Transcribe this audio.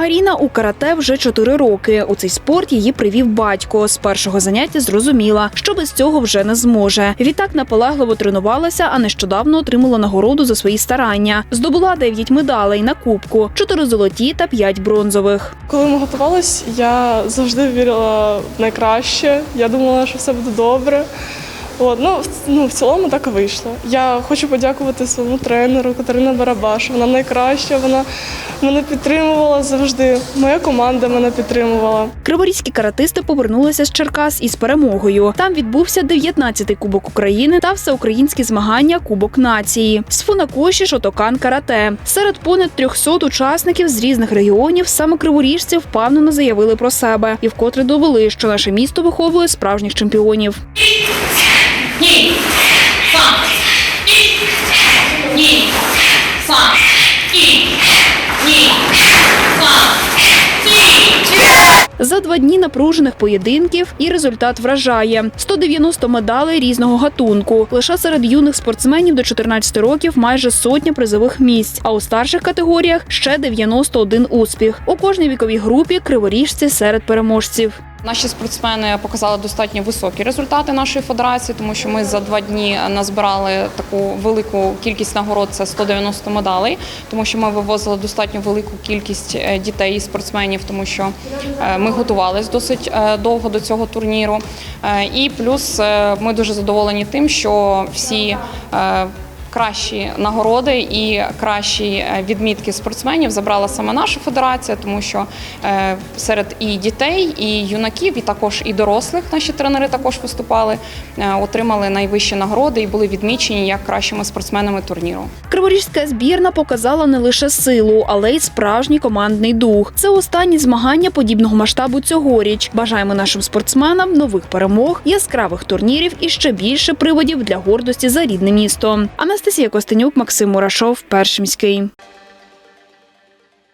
Аріна у карате вже чотири роки. У цей спорт її привів батько. З першого заняття зрозуміла, що без цього вже не зможе. Відтак наполегливо тренувалася, а нещодавно отримала нагороду за свої старання. Здобула дев'ять медалей на кубку, чотири золоті та п'ять бронзових. Коли ми готувалися, я завжди вірила в найкраще. Я думала, що все буде добре. От, ну, ну, в цілому так і вийшло. Я хочу подякувати своєму тренеру Катерина Барабаш. Вона найкраща, вона мене підтримувала завжди. Моя команда мене підтримувала. Криворізькі каратисти повернулися з Черкас із перемогою. Там відбувся 19-й кубок України та всеукраїнські змагання Кубок нації. З Фунакоші Шотокан карате. Серед понад 300 учасників з різних регіонів саме криворіжці впевнено заявили про себе і вкотре довели, що наше місто виховує справжніх чемпіонів. Ні. Сам. І. Ні. Сам. І. Ні. Сам. І. За два дні напружених поєдинків і результат вражає: 190 медалей різного гатунку. Лише серед юних спортсменів до 14 років майже сотня призових місць. А у старших категоріях ще 91 успіх. У кожній віковій групі криворіжці серед переможців. Наші спортсмени показали достатньо високі результати нашої федерації, тому що ми за два дні назбирали таку велику кількість нагород це 190 медалей, тому що ми вивозили достатньо велику кількість е, дітей і спортсменів, тому що е, ми готувалися досить е, довго до цього турніру. І плюс ми дуже задоволені тим, що всі. Кращі нагороди і кращі е, відмітки спортсменів забрала саме наша федерація, тому що е, серед і дітей, і юнаків, і також і дорослих наші тренери також виступали, е, отримали найвищі нагороди і були відмічені як кращими спортсменами турніру. Криворіжська збірна показала не лише силу, але й справжній командний дух. Це останні змагання подібного масштабу цьогоріч. Бажаємо нашим спортсменам нових перемог, яскравих турнірів і ще більше приводів для гордості за рідне місто. Анастасія Костенюк, Максим Мурашов, Першимський.